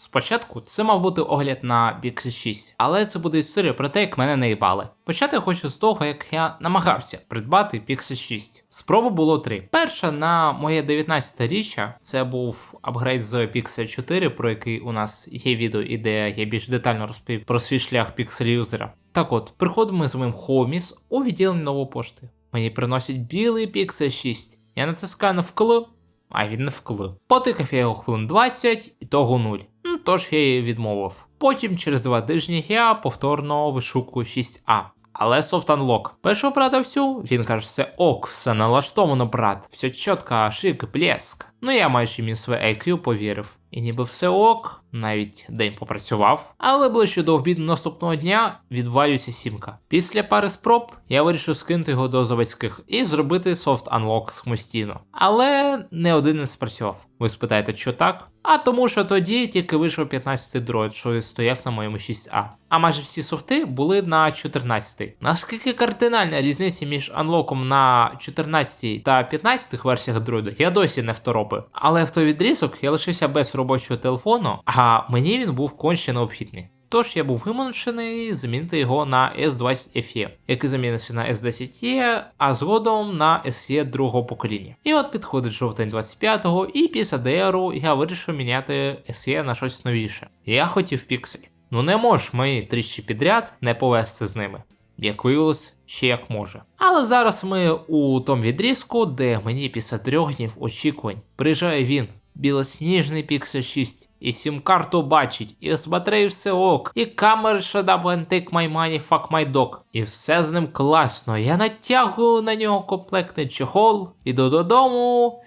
Спочатку це мав бути огляд на Big 6, але це буде історія про те, як мене наїбали. Почати я хочу з того, як я намагався придбати Pixel 6. Спроби було три. Перша на моє 19 річчя це був апгрейд з Pixel 4, про який у нас є відео, і де я більш детально розповів про свій шлях Піксель юзера. Так от, приходимо з моїм Хоміс у відділення нової пошти. Мені приносять білий Pixel 6. Я натискаю на вкл, а він не вкл. Потикав я його хвилин 20 і того 0 тож я її відмовив. Потім, через два тижні, я повторно вишукую 6А. Але soft unlock. Пишу брата всю, він каже, все ок, все налаштовано, брат, все чітко, шик, блеск. Ну я майже мій своє IQ повірив. І ніби все ок, навіть день попрацював. Але ближче до обіду наступного дня відвалюється сімка. Після пари спроб я вирішив скинути його до заводських і зробити софт unlock самостійно. Але не один не спрацював. Ви спитаєте, що так? А тому, що тоді тільки вийшов 15 дроїд, що стояв на моєму 6А. А майже всі софти були на 14. Наскільки кардинальна різниця між анлоком на 14 та 15 версіях дроїду, я досі не второпив. Але в той відрізок я лишився без робочого телефону, а мені він був конче необхідний. Тож я був вимушений замінити його на S20 FE, який замінився на S10E, а згодом на SE другого покоління. І от підходить жовтень 25-го, і після DR я вирішив міняти SE на щось новіше. Я хотів піксель. Ну не можеш мої тричі підряд не повести з ними. Як виявилось, ще як може. Але зараз ми у тому відрізку, де мені після трьох днів очікувань приїжджає він, білосніжний Pixel 6, і сім-карту бачить, і осмотрею все ок, і камери and take my money, fuck my dog. І все з ним класно. Я натягую на нього комплектний чехол, іду додому,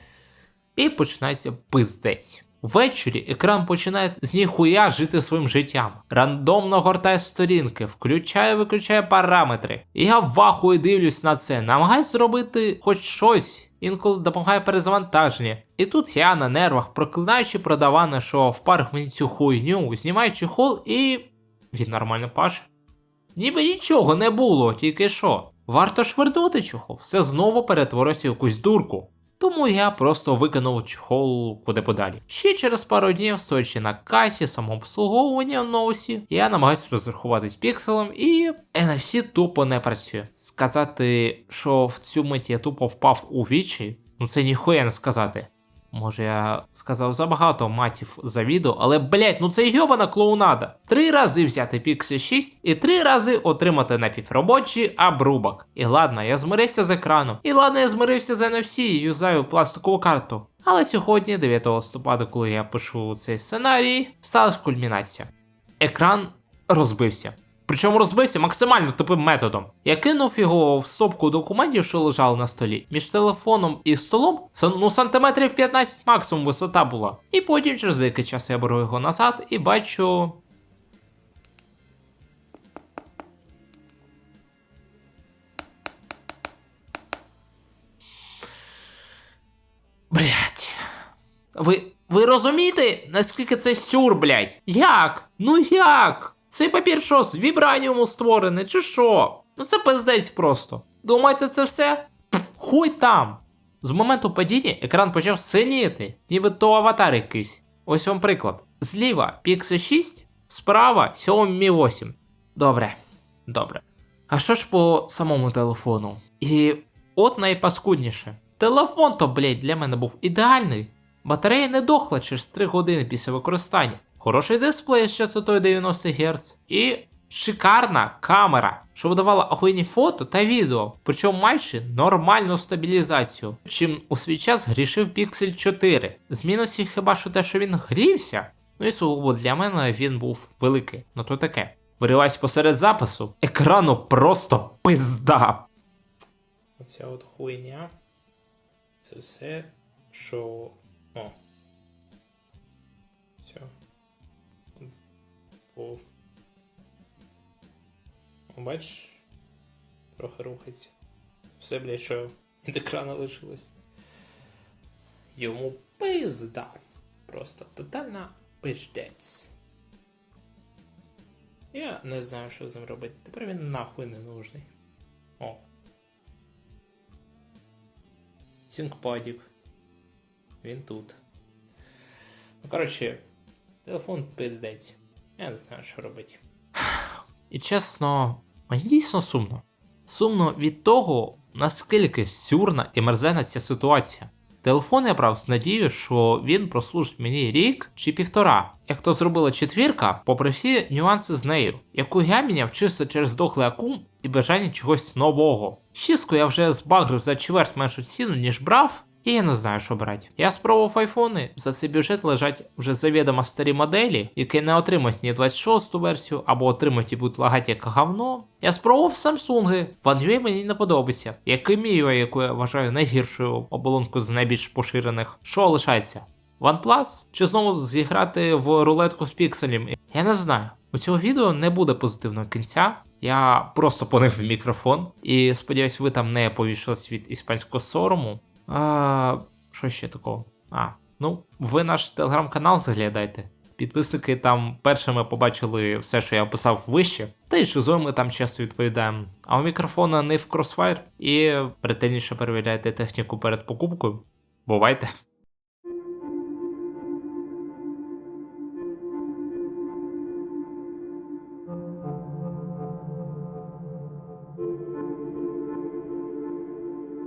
і починається пиздець. Ввечері екран починає з ніхуя жити своїм життям. Рандомно гортає сторінки, включає, виключає параметри. І я вахую дивлюсь на це, намагаюсь зробити хоч щось, інколи допомагає перезавантаження. І тут я на нервах, проклинаючи продавана, що впарив мені цю хуйню, знімаю чехол і. він нормально паше. Ніби нічого не було, тільки що. Варто швирнути чохол, все знову перетвориться в якусь дурку. Тому я просто викинув чохол куди подалі. Ще через пару днів, стоячи на касі самообслуговування ноусі, я намагаюся розрахуватись пікселем і NFC тупо не працює. Сказати, що в цю мить я тупо впав у вічі, ну це ніхуя не сказати. Може, я сказав забагато матів за відео, але блять, ну це йобана клоунада. Три рази взяти Pixel 6 і три рази отримати напівробочий обрубок. І ладно, я змирився з екраном. І ладно, я змирився з NFC і юзаю пластикову карту. Але сьогодні, 9 листопада, коли я пишу цей сценарій, сталася кульмінація. Екран розбився. Причому розбився максимально тупим методом. Я кинув його в стопку документів, що лежали на столі, між телефоном і столом, ну сантиметрів 15 максимум висота була. І потім через деякий час я беру його назад і бачу. Блять. Ви. Ви розумієте, наскільки це сюр, блять? Як? Ну як? Цей папір що, з вібраніуму створений, чи що? Ну це пиздець просто. Думаєте, це все? Пф, Хуй там. З моменту падіння екран почав синіти, ніби то аватар якийсь. Ось вам приклад. Зліва Pixel 6, справа Xiaomi Mi 8. Добре, добре. А що ж по самому телефону? І от найпаскудніше. Телефон то, блядь, для мене був ідеальний. Батарея не дохла через 3 години після використання. Хороший дисплей з частотою 90 Гц і шикарна камера, що видавала охуєнні фото та відео, причому майже нормальну стабілізацію. Чим у свій час грішив Pixel 4. З мінусів хіба що те, що він грівся. Ну і сугубо для мене він був великий, ну то таке. Вириваюсь посеред запису, екрану просто пизда. Оця от хуйня. Це все, що. О. О. Бачиш? Трохи рухається. Все, блядь, що від екрану лишилось. Йому пизда. Просто тотальна пиздець. Я не знаю, що з ним робити. Тепер він нахуй не нужний. О. Сінкпадік. Він тут. Ну, коротше, Телефон пиздець. Я не знаю, що робити. І чесно, мені дійсно сумно. Сумно від того, наскільки сюрна і мерзена ця ситуація. Телефон я брав з надією, що він прослужить мені рік чи півтора, як то зробила четвірка, попри всі нюанси з нею, яку я міняв чисто через дохлий акум і бажання чогось нового. Шістку я вже збагрив за чверть меншу ціну, ніж брав, і я не знаю, що брати. Я спробував айфони, за цей бюджет лежать вже завідомо старі моделі, які не отримають ні 26-ту версію, або отримають і будуть лагати як говно. Я спробував Samsung, One мені не подобається, як і Mio, яку я вважаю найгіршою оболонкою з найбільш поширених. Що лишається? OnePlus? Чи знову зіграти в рулетку з пікселем? Я не знаю. У цього відео не буде позитивного кінця. Я просто понив мікрофон і сподіваюсь, ви там не повішались від іспанського сорому. А, що ще такого? А, ну, ви наш телеграм-канал заглядайте. Підписники там першими побачили все, що я описав вище, та й шизою ми там часто відповідаємо. А у мікрофона не в Crossfire і ретельніше перевіряйте техніку перед покупкою. Бувайте!